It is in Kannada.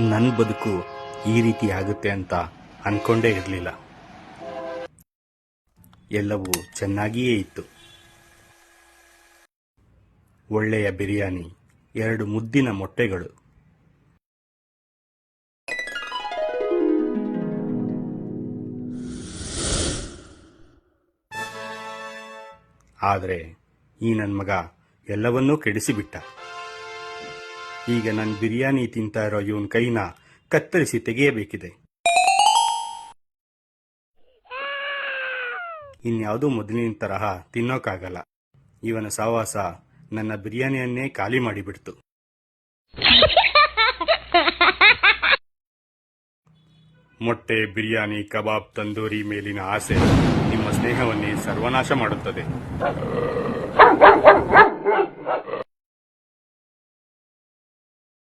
ನನ್ನ ಬದುಕು ಈ ರೀತಿ ಆಗುತ್ತೆ ಅಂತ ಅನ್ಕೊಂಡೇ ಇರಲಿಲ್ಲ. ಎಲ್ಲವೂ ಚೆನ್ನಾಗಿಯೇ ಇತ್ತು. ಒಳ್ಳೆಯ ಬಿರಿಯಾನಿ, ಎರಡು ಮುದ್ದಿನ ಮೊಟ್ಟೆಗಳು. ಆದರೆ ಈ ನನ್ನ ಮಗ ಎಲ್ಲವನ್ನೂ ಕೆಡಿಸಿಬಿಟ್ಟ. ಈಗ ನನ್ ಬಿರಿಯಾನಿ ತಿಂತಾ ಇರೋ ಇವನ್ ಕೈನ ಕತ್ತರಿಸಿ ತೆಗೆಯಬೇಕಿದೆ. ಇನ್ಯಾವುದೂ ಮೊದಲಿನ ತರಹ ತಿನ್ನೋಕಾಗಲ್ಲ. ಇವನ ಸಹವಾಸ ನನ್ನ ಬಿರಿಯಾನಿಯನ್ನೇ ಖಾಲಿ ಮಾಡಿಬಿಡ್ತು. ಮೊಟ್ಟೆ, ಬಿರಿಯಾನಿ, ಕಬಾಬ್, ತಂದೂರಿ ಮೇಲಿನ ಆಸೆ ನಿಮ್ಮ ಸ್ನೇಹವನ್ನೇ ಸರ್ವನಾಶ ಮಾಡುತ್ತದೆ.